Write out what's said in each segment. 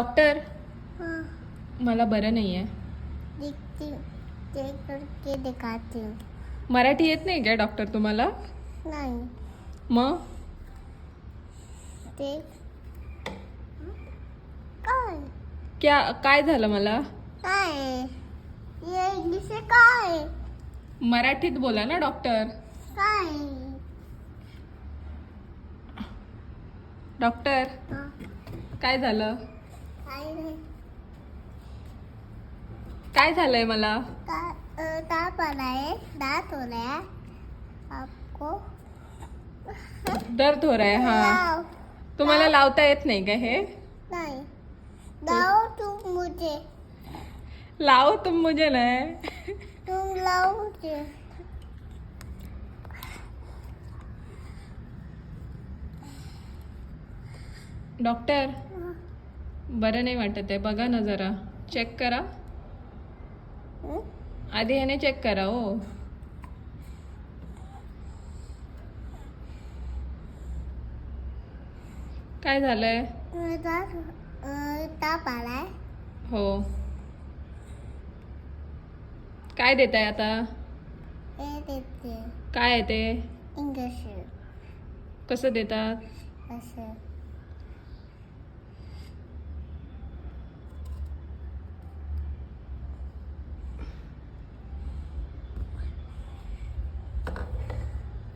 Doctor? मला बरं नाही आहे मराठी येत नाही का डॉक्टर तुम्हाला? नहीं. मग? काय? क्या काय झालं मला? काय? ये इंग्लिश काय? मराठीत बोला ना डॉक्टर. काय? डॉक्टर काय झालं? काय नाही काय झालंय मला? ताप आलाय दात दांत हो. रहा है आपको दर्द हो रहा है हाँ तुम्हाला लावता येत नाही का हे? नहीं लाओ तुम मुझे लाव तुम मुझे नाही तुम लाओ मुझे डॉक्टर? बरं नाही वाटत आहे. बघा ना जरा. चेक करा? आधी ह्याने चेक करा हो. काय झालंय? ताप आला है. काय देत आहे आता? काय आहे ते? कसं देतात? असं.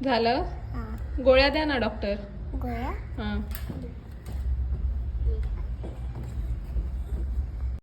झालं? गोळ्या द्या ना डॉक्टर. गोया हां.